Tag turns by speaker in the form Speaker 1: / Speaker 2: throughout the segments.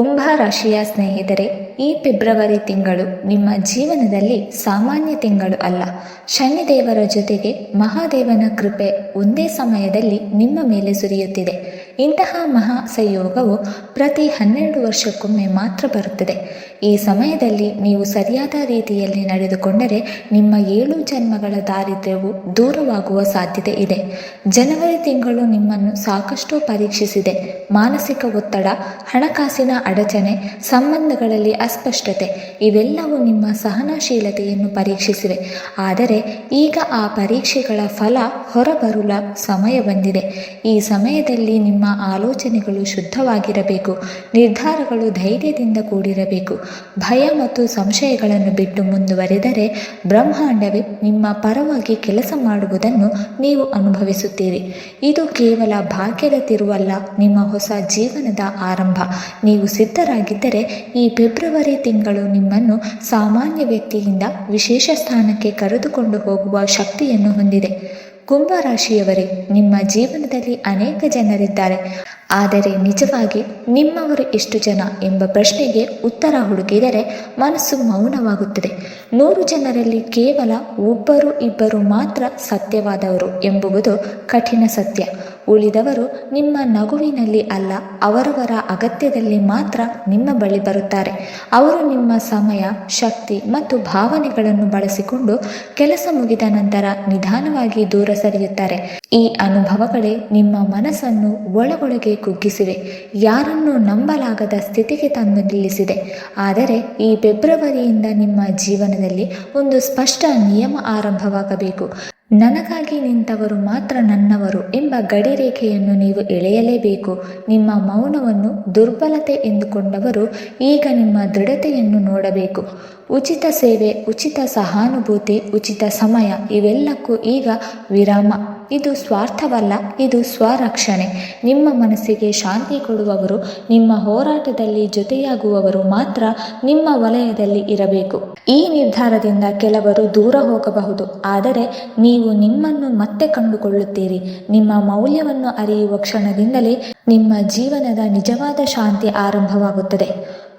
Speaker 1: ಕುಂಭ ರಾಶಿಯ ಸ್ನೇಹಿತರೆ, ಈ ಫೆಬ್ರವರಿ ತಿಂಗಳು ನಿಮ್ಮ ಜೀವನದಲ್ಲಿ ಸಾಮಾನ್ಯ ತಿಂಗಳು ಅಲ್ಲ. ಶನಿದೇವರ ಜೊತೆಗೆ ಮಹಾದೇವನ ಕೃಪೆ ಒಂದೇ ಸಮಯದಲ್ಲಿ ನಿಮ್ಮ ಮೇಲೆ ಸುರಿಯುತ್ತಿದೆ. ಇಂತಹ ಮಹಾ ಸಂಯೋಗವು ಪ್ರತಿ ಹನ್ನೆರಡು ವರ್ಷಕ್ಕೊಮ್ಮೆ ಮಾತ್ರ ಬರುತ್ತದೆ. ಈ ಸಮಯದಲ್ಲಿ ನೀವು ಸರಿಯಾದ ರೀತಿಯಲ್ಲಿ ನಡೆದುಕೊಂಡರೆ ನಿಮ್ಮ ಏಳು ಜನ್ಮಗಳ ದಾರಿದ್ರ್ಯವು ದೂರವಾಗುವ ಸಾಧ್ಯತೆ ಇದೆ. ಜನವರಿ ತಿಂಗಳು ನಿಮ್ಮನ್ನು ಸಾಕಷ್ಟು ಪರೀಕ್ಷಿಸಿದೆ. ಮಾನಸಿಕ ಒತ್ತಡ, ಹಣಕಾಸಿನ ಅಡಚಣೆ, ಸಂಬಂಧಗಳಲ್ಲಿ ಅಸ್ಪಷ್ಟತೆ, ಇವೆಲ್ಲವೂ ನಿಮ್ಮ ಸಹನಶೀಲತೆಯನ್ನು ಪರೀಕ್ಷಿಸಿವೆ. ಆದರೆ ಈಗ ಆ ಪರೀಕ್ಷೆಗಳ ಫಲ ಹೊರಬರುಲ ಸಮಯ ಬಂದಿದೆ. ಈ ಸಮಯದಲ್ಲಿ ನಿಮ್ಮ ಆಲೋಚನೆಗಳು ಶುದ್ಧವಾಗಿರಬೇಕು. ನಿರ್ಧಾರಗಳು ಧೈರ್ಯದಿಂದ ಕೂಡಿರಬೇಕು. ಭಯ ಮತ್ತು ಸಂಶಯಗಳನ್ನು ಬಿಟ್ಟು ಮುಂದುವರೆದರೆ ಬ್ರಹ್ಮಾಂಡವೇ ನಿಮ್ಮ ಪರವಾಗಿ ಕೆಲಸ ಮಾಡುವುದನ್ನು ನೀವು ಅನುಭವಿಸುತ್ತೀರಿ. ಇದು ಕೇವಲ ಭಾಗ್ಯದ ತಿರುವಲ್ಲ, ನಿಮ್ಮ ಹೊಸ ಜೀವನದ ಆರಂಭ. ನೀವು ಸಿದ್ಧರಾಗಿದ್ದರೆ ಈ ಫೆಬ್ರವರಿ ತಿಂಗಳು ನಿಮ್ಮನ್ನು ಸಾಮಾನ್ಯ ವ್ಯಕ್ತಿಯಿಂದ ವಿಶೇಷ ಸ್ಥಾನಕ್ಕೆ ಕರೆದುಕೊಂಡು ಹೋಗುವ ಶಕ್ತಿಯನ್ನು ಹೊಂದಿದೆ. ಕುಂಭರಾಶಿಯವರೇ, ನಿಮ್ಮ ಜೀವನದಲ್ಲಿ ಅನೇಕ ಜನರಿದ್ದಾರೆ. ಆದರೆ ನಿಜವಾಗಿ ನಿಮ್ಮವರು ಎಷ್ಟು ಜನ ಎಂಬ ಪ್ರಶ್ನೆಗೆ ಉತ್ತರ ಹುಡುಕಿದರೆ ಮನಸ್ಸು ಮೌನವಾಗುತ್ತದೆ. ನೂರು ಜನರಲ್ಲಿ ಕೇವಲ ಒಬ್ಬರು ಇಬ್ಬರು ಮಾತ್ರ ಸತ್ಯವಾದವರು ಎಂಬುದು ಕಠಿಣ ಸತ್ಯ. ಉಳಿದವರು ನಿಮ್ಮ ನಗುವಿನಲ್ಲಿ ಅಲ್ಲ, ಅವರವರ ಅಗತ್ಯದಲ್ಲಿ ಮಾತ್ರ ನಿಮ್ಮ ಬಳಿ ಬರುತ್ತಾರೆ. ಅವರು ನಿಮ್ಮ ಸಮಯ, ಶಕ್ತಿ ಮತ್ತು ಭಾವನೆಗಳನ್ನು ಬಳಸಿಕೊಂಡು ಕೆಲಸ ಮುಗಿದ ನಂತರ ನಿಧಾನವಾಗಿ ದೂರ ಸರಿಯುತ್ತಾರೆ. ಈ ಅನುಭವಗಳೇ ನಿಮ್ಮ ಮನಸ್ಸನ್ನು ಒಳಗೊಳಗೆ ಕುಗ್ಗಿಸಿವೆ. ಯಾರನ್ನೂ ನಂಬಲಾಗದ ಸ್ಥಿತಿಗೆ ತಂದು ನಿಲ್ಲಿಸಿದೆ. ಆದರೆ ಈ ಫೆಬ್ರವರಿಯಿಂದ ನಿಮ್ಮ ಜೀವನದಲ್ಲಿ ಒಂದು ಸ್ಪಷ್ಟ ನಿಯಮ ಆರಂಭವಾಗಬೇಕು. ನನಗಾಗಿ ನಿಂತವರು ಮಾತ್ರ ನನ್ನವರು ಎಂಬ ಗಡಿರೇಖೆಯನ್ನು ನೀವು ಎಳೆಯಲೇಬೇಕು. ನಿಮ್ಮ ಮೌನವನ್ನು ದುರ್ಬಲತೆ ಎಂದುಕೊಂಡವರು ಈಗ ನಿಮ್ಮ ದೃಢತೆಯನ್ನು ನೋಡಬೇಕು. ಉಚಿತ ಸೇವೆ, ಉಚಿತ ಸಹಾನುಭೂತಿ, ಉಚಿತ ಸಮಯ ಇವೆಲ್ಲಕ್ಕೂ ಈಗ ವಿರಾಮ. ಇದು ಸ್ವಾರ್ಥವಲ್ಲ, ಇದು ಸ್ವರಕ್ಷಣೆ. ನಿಮ್ಮ ಮನಸ್ಸಿಗೆ ಶಾಂತಿ ಕೊಡುವವರು, ನಿಮ್ಮ ಹೋರಾಟದಲ್ಲಿ ಜೊತೆಯಾಗುವವರು ಮಾತ್ರ ನಿಮ್ಮ ವಲಯದಲ್ಲಿ ಇರಬೇಕು. ಈ ನಿರ್ಧಾರದಿಂದ ಕೆಲವರು ದೂರ ಹೋಗಬಹುದು, ಆದರೆ ನೀವು ನಿಮ್ಮನ್ನು ಮತ್ತೆ ಕಂಡುಕೊಳ್ಳುತ್ತೀರಿ. ನಿಮ್ಮ ಮೌಲ್ಯವನ್ನು ಅರಿಯುವ ಕ್ಷಣದಿಂದಲೇ ನಿಮ್ಮ ಜೀವನದ ನಿಜವಾದ ಶಾಂತಿ ಆರಂಭವಾಗುತ್ತದೆ.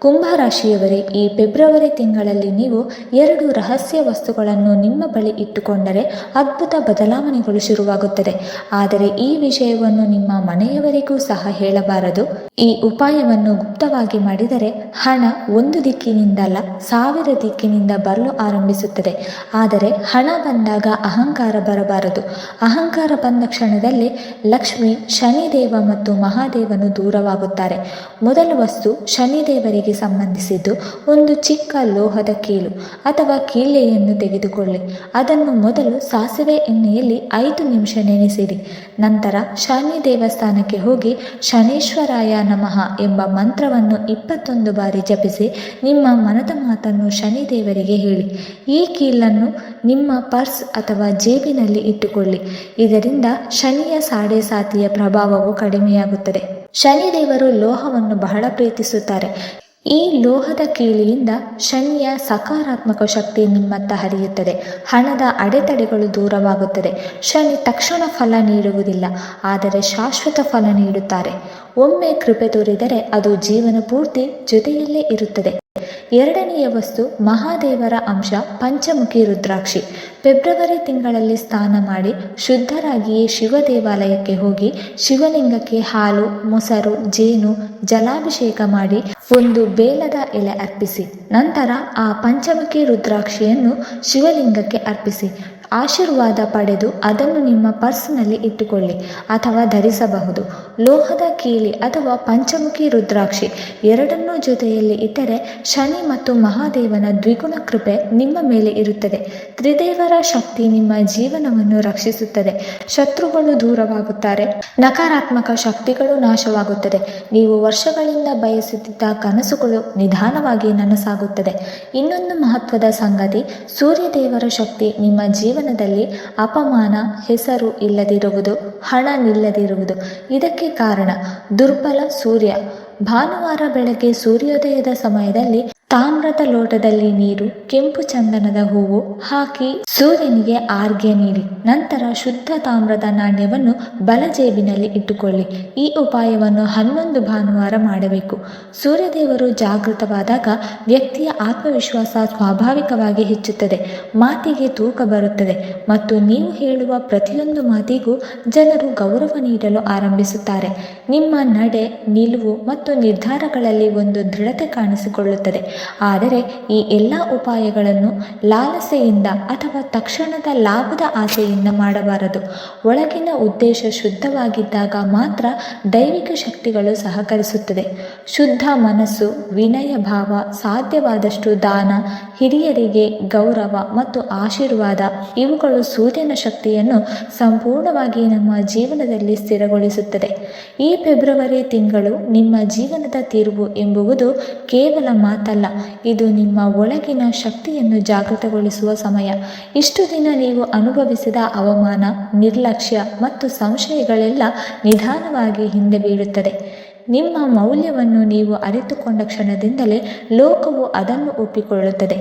Speaker 1: ಕುಂಭರಾಶಿಯವರೇ, ಈ ಫೆಬ್ರವರಿ ತಿಂಗಳಲ್ಲಿ ನೀವು ಎರಡು ರಹಸ್ಯ ವಸ್ತುಗಳನ್ನು ನಿಮ್ಮ ಬಳಿ ಇಟ್ಟುಕೊಂಡರೆ ಅದ್ಭುತ ಬದಲಾವಣೆಗಳು ಶುರುವಾಗುತ್ತದೆ ಆದರೆ ಈ ವಿಷಯವನ್ನು ನಿಮ್ಮ ಮನೆಯವರಿಗೂ ಸಹ ಹೇಳಬಾರದು. ಈ ಉಪಾಯವನ್ನು ಗುಪ್ತವಾಗಿ ಮಾಡಿದರೆ ಹಣ ಒಂದು ದಿಕ್ಕಿನಿಂದಲ್ಲ, ಸಾವಿರ ದಿಕ್ಕಿನಿಂದ ಬರಲು ಆರಂಭಿಸುತ್ತದೆ. ಆದರೆ ಹಣ ಬಂದಾಗ ಅಹಂಕಾರ ಬರಬಾರದು. ಅಹಂಕಾರ ಬಂದ ಕ್ಷಣದಲ್ಲಿ ಲಕ್ಷ್ಮಿ, ಶನಿದೇವ ಮತ್ತು ಮಹಾದೇವನು ದೂರವಾಗುತ್ತಾರೆ. ಮೊದಲ ವಸ್ತು ಶನಿದೇವರಿಗೆ ಸಂಬಂಧಿಸಿದ್ದು ಒಂದು ಚಿಕ್ಕ ಲೋಹದ ಕೀಲು ಅಥವಾ ಕೀಳೆಯನ್ನು ತೆಗೆದುಕೊಳ್ಳಿ. ಅದನ್ನು ಮೊದಲು ಸಾಸಿವೆ ಎಣ್ಣೆಯಲ್ಲಿ ಐದು ನಿಮಿಷ ನೆನೆಸಿರಿ. ನಂತರ ಶನಿ ದೇವಸ್ಥಾನಕ್ಕೆ ಹೋಗಿ ಶನೀಶ್ವರಾಯ ನಮಃ ಎಂಬ ಮಂತ್ರವನ್ನು ಇಪ್ಪತ್ತೊಂದು ಬಾರಿ ಜಪಿಸಿ ನಿಮ್ಮ ಮನದ ಮಾತನ್ನು ಶನಿ ದೇವರಿಗೆ ಹೇಳಿ. ಈ ಕೀಲನ್ನು ನಿಮ್ಮ ಪರ್ಸ್ ಅಥವಾ ಜೇಬಿನಲ್ಲಿ ಇಟ್ಟುಕೊಳ್ಳಿ. ಇದರಿಂದ ಶನಿಯ ಸಾಡೆ ಸಾತಿಯ ಪ್ರಭಾವವು ಕಡಿಮೆಯಾಗುತ್ತದೆ. ಶನಿದೇವರು ಲೋಹವನ್ನು ಬಹಳ ಪ್ರೀತಿಸುತ್ತಾರೆ. ಈ ಲೋಹದ ಕೀಲಿಯಿಂದ ಶನಿಯ ಸಕಾರಾತ್ಮಕ ಶಕ್ತಿ ನಿಮ್ಮತ್ತ ಹರಿಯುತ್ತದೆ. ಹಣದ ಅಡೆತಡೆಗಳು ದೂರವಾಗುತ್ತದೆ. ಶನಿ ತಕ್ಷಣ ಫಲ ನೀಡುವುದಿಲ್ಲ, ಆದರೆ ಶಾಶ್ವತ ಫಲ ನೀಡುತ್ತಾರೆ. ಒಮ್ಮೆ ಕೃಪೆ ತೋರಿದರೆ ಅದು ಜೀವನ ಪೂರ್ತಿ ಜೊತೆಯಲ್ಲೇ ಇರುತ್ತದೆ. ಎರಡನೆಯ ವಸ್ತು ಮಹಾದೇವರ ಅಂಶ ಪಂಚಮುಖಿ ರುದ್ರಾಕ್ಷಿ. ಫೆಬ್ರವರಿ ತಿಂಗಳಲ್ಲಿ ಸ್ನಾನ ಮಾಡಿ ಶುದ್ಧರಾಗಿಯೇ ಶಿವ ದೇವಾಲಯಕ್ಕೆ ಹೋಗಿ ಶಿವಲಿಂಗಕ್ಕೆ ಹಾಲು, ಮೊಸರು, ಜೇನು, ಜಲಾಭಿಷೇಕ ಮಾಡಿ ಒಂದು ಬೇಲದ ಎಲೆ ಅರ್ಪಿಸಿ. ನಂತರ ಆ ಪಂಚಮುಖಿ ರುದ್ರಾಕ್ಷಿಯನ್ನು ಶಿವಲಿಂಗಕ್ಕೆ ಅರ್ಪಿಸಿ. ಆಶೀರ್ವಾದ ಪಡೆದು ಅದನ್ನು ನಿಮ್ಮ ಪರ್ಸ್ನಲ್ಲಿ ಇಟ್ಟುಕೊಳ್ಳಿ ಅಥವಾ ಧರಿಸಬಹುದು. ಲೋಹದ ಕೀಲಿ ಅಥವಾ ಪಂಚಮುಖಿ ರುದ್ರಾಕ್ಷಿ ಎರಡನ್ನೂ ಜೊತೆಯಲ್ಲಿ ಇಟ್ಟರೆ ಶನಿ ಮತ್ತು ಮಹಾದೇವನ ದ್ವಿಗುಣ ಕೃಪೆ ನಿಮ್ಮ ಮೇಲೆ ಇರುತ್ತದೆ. ತ್ರಿದೇವರ ಶಕ್ತಿ ನಿಮ್ಮ ಜೀವನವನ್ನು ರಕ್ಷಿಸುತ್ತದೆ. ಶತ್ರುಗಳು ದೂರವಾಗುತ್ತಾರೆ. ನಕಾರಾತ್ಮಕ ಶಕ್ತಿಗಳು ನಾಶವಾಗುತ್ತದೆ. ನೀವು ವರ್ಷಗಳಿಂದ ಬಯಸುತ್ತಿದ್ದ ಕನಸುಗಳು ನಿಧಾನವಾಗಿ ನನಸಾಗುತ್ತದೆ. ಇನ್ನೊಂದು ಮಹತ್ವದ ಸಂಗತಿ, ಸೂರ್ಯದೇವರ ಶಕ್ತಿ ನಿಮ್ಮ ಜೀವನದಲ್ಲಿ ಅಪಮಾನ, ಹೆಸರು ಇಲ್ಲದಿರುವುದು, ಹಣ ನಿಲ್ಲದಿರುವುದು. ಇದಕ್ಕೆ ಕಾರಣ, ದುರ್ಬಲ ಸೂರ್ಯ. ಭಾನುವಾರ ಬೆಳಗ್ಗೆ ಸೂರ್ಯೋದಯದ ಸಮಯದಲ್ಲಿ ತಾಮ್ರದ ಲೋಟದಲ್ಲಿ ನೀರು, ಕೆಂಪು ಚಂದನದ ಹೂವು ಹಾಕಿ ಸೂರ್ಯನಿಗೆ ಆರ್ಗೆ ನೀಡಿ ನಂತರ ಶುದ್ಧ ತಾಮ್ರದ ನಾಣ್ಯವನ್ನು ಬಲಜೇಬಿನಲ್ಲಿ ಇಟ್ಟುಕೊಳ್ಳಿ. ಈ ಉಪಾಯವನ್ನು ಹನ್ನೊಂದು ಭಾನುವಾರ ಮಾಡಬೇಕು. ಸೂರ್ಯದೇವರು ಜಾಗೃತವಾದಾಗ ವ್ಯಕ್ತಿಯ ಆತ್ಮವಿಶ್ವಾಸ ಸ್ವಾಭಾವಿಕವಾಗಿ ಹೆಚ್ಚುತ್ತದೆ. ಮಾತಿಗೆ ತೂಕ ಬರುತ್ತದೆ ಮತ್ತು ನೀವು ಹೇಳುವ ಪ್ರತಿಯೊಂದು ಮಾತಿಗೂ ಜನರು ಗೌರವ ನೀಡಲು ಆರಂಭಿಸುತ್ತಾರೆ. ನಿಮ್ಮ ನಡೆ, ನಿಲುವು ಮತ್ತು ನಿರ್ಧಾರಗಳಲ್ಲಿ ಒಂದು ದೃಢತೆ ಕಾಣಿಸಿಕೊಳ್ಳುತ್ತದೆ. ಆದರೆ ಈ ಎಲ್ಲ ಉಪಾಯಗಳನ್ನು ಲಾಲಸೆಯಿಂದ ಅಥವಾ ತಕ್ಷಣದ ಲಾಭದ ಆಸೆಯಿಂದ ಮಾಡಬಾರದು. ಒಳಗಿನ ಉದ್ದೇಶ ಶುದ್ಧವಾಗಿದ್ದಾಗ ಮಾತ್ರ ದೈವಿಕ ಶಕ್ತಿಗಳು ಸಹಕರಿಸುತ್ತದೆ. ಶುದ್ಧ ಮನಸ್ಸು, ವಿನಯ ಭಾವ, ಸಾಧ್ಯವಾದಷ್ಟು ದಾನ, ಹಿರಿಯರಿಗೆ ಗೌರವ ಮತ್ತು ಆಶೀರ್ವಾದ, ಇವುಗಳು ಸೂರ್ಯನ ಶಕ್ತಿಯನ್ನು ಸಂಪೂರ್ಣವಾಗಿ ನಮ್ಮ ಜೀವನದಲ್ಲಿ ಸ್ಥಿರಗೊಳಿಸುತ್ತದೆ. ಈ ಫೆಬ್ರವರಿ ತಿಂಗಳು ನಿಮ್ಮ ಜೀವನದ ತಿರುವು ಎಂಬುವುದು ಕೇವಲ ಮಾತಲ್ಲ ಇದು ನಿಮ್ಮ ಒಳಗಿನ ಶಕ್ತಿಯನ್ನು ಜಾಗೃತಗೊಳಿಸುವ ಸಮಯ. ಇಷ್ಟು ದಿನ ನೀವು ಅನುಭವಿಸಿದ ಅವಮಾನ, ನಿರ್ಲಕ್ಷ್ಯ ಮತ್ತು ಸಂಶಯಗಳೆಲ್ಲ ನಿಧಾನವಾಗಿ ಹಿಂದೆ ಬೀಳುತ್ತದೆ. ನಿಮ್ಮ ಮೌಲ್ಯವನ್ನು ನೀವು ಅರಿತುಕೊಂಡ ಕ್ಷಣದಿಂದಲೇ ಲೋಕವು ಅದನ್ನು ಒಪ್ಪಿಕೊಳ್ಳುತ್ತದೆ.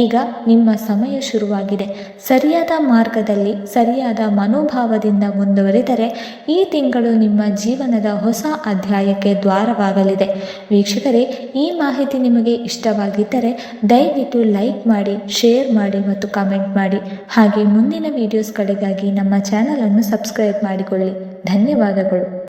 Speaker 1: ಈಗ ನಿಮ್ಮ ಸಮಯ ಶುರುವಾಗಿದೆ. ಸರಿಯಾದ ಮಾರ್ಗದಲ್ಲಿ ಸರಿಯಾದ ಮನೋಭಾವದಿಂದ ಮುಂದುವರಿದರೆ ಈ ತಿಂಗಳು ನಿಮ್ಮ ಜೀವನದ ಹೊಸ ಅಧ್ಯಾಯಕ್ಕೆ ದ್ವಾರವಾಗಲಿದೆ. ವೀಕ್ಷಕರೇ, ಈ ಮಾಹಿತಿ ನಿಮಗೆ ಇಷ್ಟವಾಗಿದ್ದರೆ ದಯವಿಟ್ಟು ಲೈಕ್ ಮಾಡಿ, ಶೇರ್ ಮಾಡಿ ಮತ್ತು ಕಮೆಂಟ್ ಮಾಡಿ. ಹಾಗೆ ಮುಂದಿನ ವಿಡಿಯೋಸ್ಗಳಿಗಾಗಿ ನಮ್ಮ ಚಾನಲನ್ನು ಸಬ್ಸ್ಕ್ರೈಬ್ ಮಾಡಿಕೊಳ್ಳಿ. ಧನ್ಯವಾದಗಳು.